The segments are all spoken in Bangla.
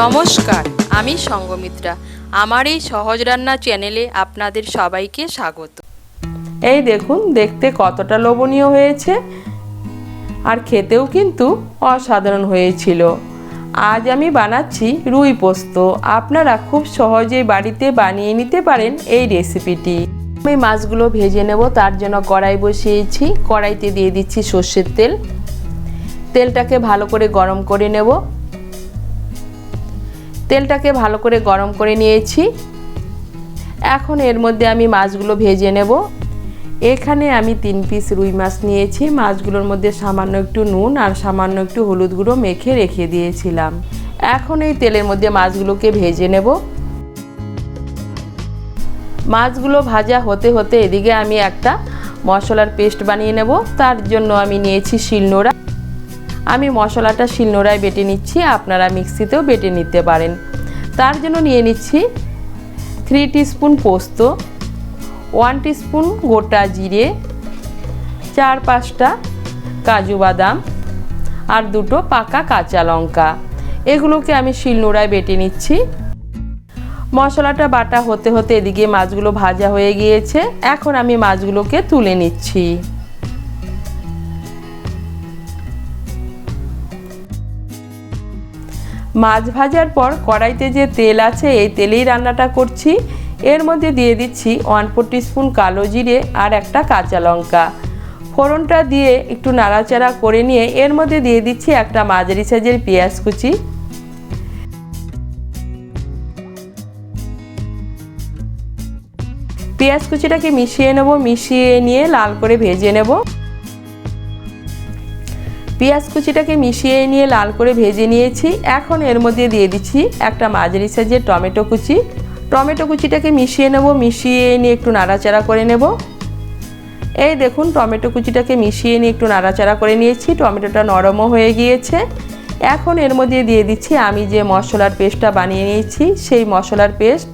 নমস্কার, আমি সঙ্গমিত্রা। আমার এই সহজ রান্না চ্যানেলে আপনাদের সবাইকে স্বাগত। এই দেখুন, দেখতে কতটা লোভনীয় হয়েছে, আর খেতেও কিন্তু অসাধারণ হয়েছিল। আজ আমি বানাচ্ছি রুই পোস্ত। আপনারা খুব সহজেই বাড়িতে বানিয়ে নিতে পারেন এই রেসিপিটি আমি মাছগুলো ভেজে নেব, তার জন্য কড়াই বসিয়েছি। কড়াইতে দিয়ে দিচ্ছি সর্ষের তেল। তেলটাকে ভালো করে গরম করে নেব। তেলটাকে ভালো করে গরম করে নিয়েছি। এখন এর মধ্যে আমি মাছগুলো ভেজে নেব। এখানে আমি তিন পিস রুই মাছ নিয়েছি। মাছগুলোর মধ্যে সামান্য একটু নুন আর সামান্য একটু হলুদ গুঁড়ো মেখে রেখে দিয়েছিলাম। এখন এই তেলের মধ্যে মাছগুলোকে ভেজে নেব। মাছগুলো ভাজা হতে হতে এদিকে আমি একটা মশলার পেস্ট বানিয়ে নেব। তার জন্য আমি নিয়েছি শিলনোড়া। আমি মশলাটা শিলনোড়ায় বেটে নিচ্ছি, আপনারা মিক্সিতেও বেটে নিতে পারেন। তার জন্য নিয়ে নিচ্ছি থ্রি টিস্পুন পোস্ত ওয়ান টিস্পুন গোটা জিরে, চার পাঁচটা কাজু বাদাম আর দুটো পাকা কাঁচা লঙ্কা। এগুলোকে আমি শিলনোড়ায় বেটে নিচ্ছি। মশলাটা বাটা হতে হতে এদিকে মাছগুলো ভাজা হয়ে গিয়েছে। এখন আমি মাছগুলোকে তুলে নিচ্ছি। মাছ ভাজার পর কড়াইতে যে তেল আছে, এই তেলেই রান্নাটা করছি। এর মধ্যে দিয়ে দিচ্ছি ওয়ান ফোর স্পুন কালো জিরে আর একটা কাঁচা লঙ্কা। ফোড়নটা দিয়ে একটু নাড়াচাড়া করে নিয়ে এর মধ্যে দিয়ে দিচ্ছি একটা মাঝারি সাইজের পেঁয়াজ কুচি। পেঁয়াজ কুচিটাকে মিশিয়ে নেব, মিশিয়ে নিয়ে লাল করে ভেজে নেব। পেঁয়াজ কুচিটাকে মিশিয়ে নিয়ে লাল করে ভেজে নিয়েছি। এখন এর মধ্যে দিয়ে দিচ্ছি একটা মাঝারি সাইজের টমেটো কুচি। টমেটো কুচিটাকে মিশিয়ে নেব, মিশিয়ে নিয়ে একটু নাড়াচাড়া করে নেব। এই দেখুন, টমেটো কুচিটাকে মিশিয়ে নিয়ে একটু নাড়াচাড়া করে নিয়েছি, টমেটোটা নরমও হয়ে গিয়েছে। এখন এর মধ্যে দিয়ে দিচ্ছি আমি যে মশলার পেস্টটা বানিয়ে নিয়েছি, সেই মশলার পেস্ট।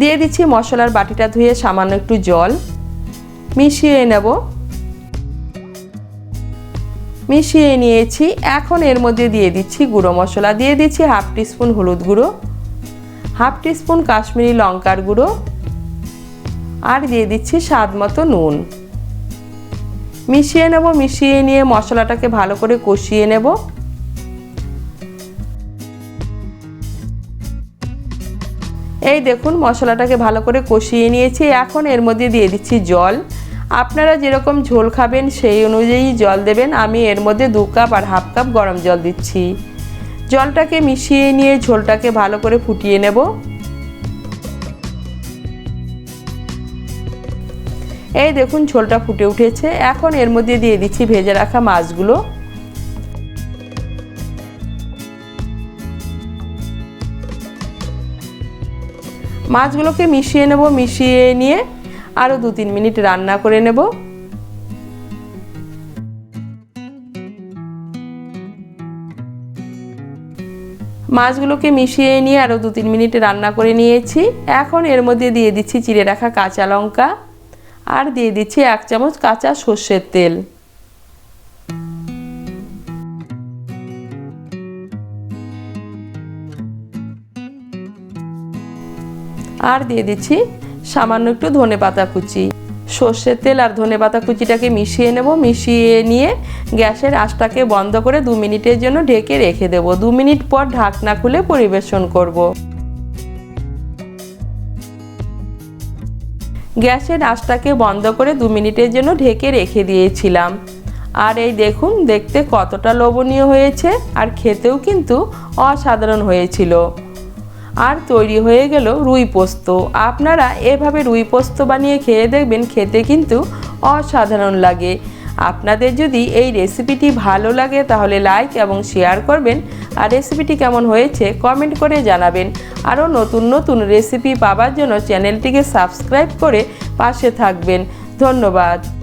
দিয়ে দিচ্ছি মশলার বাটিটা ধুয়ে সামান্য একটু জল। মিশিয়ে নেব। মিশিয়ে নিয়েছি। এখন এর মধ্যে দিয়ে দিচ্ছি গুঁড়ো মশলা। দিয়ে দিচ্ছি হাফ টিস্পুন হলুদ গুঁড়ো, হাফ টিস্পুন কাশ্মীরি লঙ্কার গুঁড়ো, আর দিয়ে দিচ্ছি স্বাদ মতো নুন। মিশিয়ে নেব, মিশিয়ে নিয়ে মশলাটাকে ভালো করে কষিয়ে নেব। এই দেখুন, মশলাটাকে ভালো করে কষিয়ে নিয়েছি। এখন এর মধ্যে দিয়ে দিচ্ছি জল। আপনারা যেরকম ঝোল খাবেন সেই অনুযায়ী জল দেবেন। আমি এর মধ্যে দু কাপ আর হাফ কাপ গরম জল দিচ্ছি। জলটাকে মিশিয়ে নিয়ে ঝোলটাকে ভালো করে ফুটিয়ে নেব। এই দেখুন ঝোলটা ফুটে উঠেছে। এখন এর মধ্যে দিয়ে দিচ্ছি ভেজে রাখা মাছগুলো। মাছগুলোকে মিশিয়ে নেব, মিশিয়ে নিয়ে আরও দু তিন মিনিট রান্না করে নেব। মাছগুলোকে মিশিয়ে নিয়ে আরও দু তিন মিনিট রান্না করে নিয়েছি। এখন এর মধ্যে দিয়ে দিচ্ছি চিড়ে রাখা কাঁচা লঙ্কা আর দিয়ে দিচ্ছি এক চামচ কাঁচা সর্ষের তেল। আর দিয়ে দিচ্ছি সামান্য একটু ধনে পাতা কুচি। সর্ষের তেল আর ধনে পাতা কুচিটাকে মিশিয়ে নেব। মিশিয়ে নিয়ে গ্যাসের আঁচটাকে বন্ধ করে দু মিনিটের জন্য ঢেকে রেখে দেব। দু মিনিট পর ঢাকনা খুলে পরিবেশন করব। গ্যাসের আঁচটাকে বন্ধ করে দু মিনিটের জন্য ঢেকে রেখে দিয়েছিলাম। আর এই দেখুন, দেখতে কতটা লোভনীয় হয়েছে। আর খেতেও কিন্তু অসাধারণ হয়েছিল। আর তৈরি হয়ে গেল রুই পোস্ত। আপনারা এভাবে রুই পোস্ত বানিয়ে খেয়ে দেখবেন, খেতে কিন্তু অসাধারণ লাগে। আপনাদের যদি এই রেসিপিটি ভালো লাগে, তাহলে লাইক এবং শেয়ার করবেন। আর রেসিপিটি কেমন হয়েছে, কমেন্ট করে জানাবেন। আরও নতুন নতুন রেসিপি পাওয়ার জন্য চ্যানেলটিকে সাবস্ক্রাইব করে পাশে থাকবেন। ধন্যবাদ।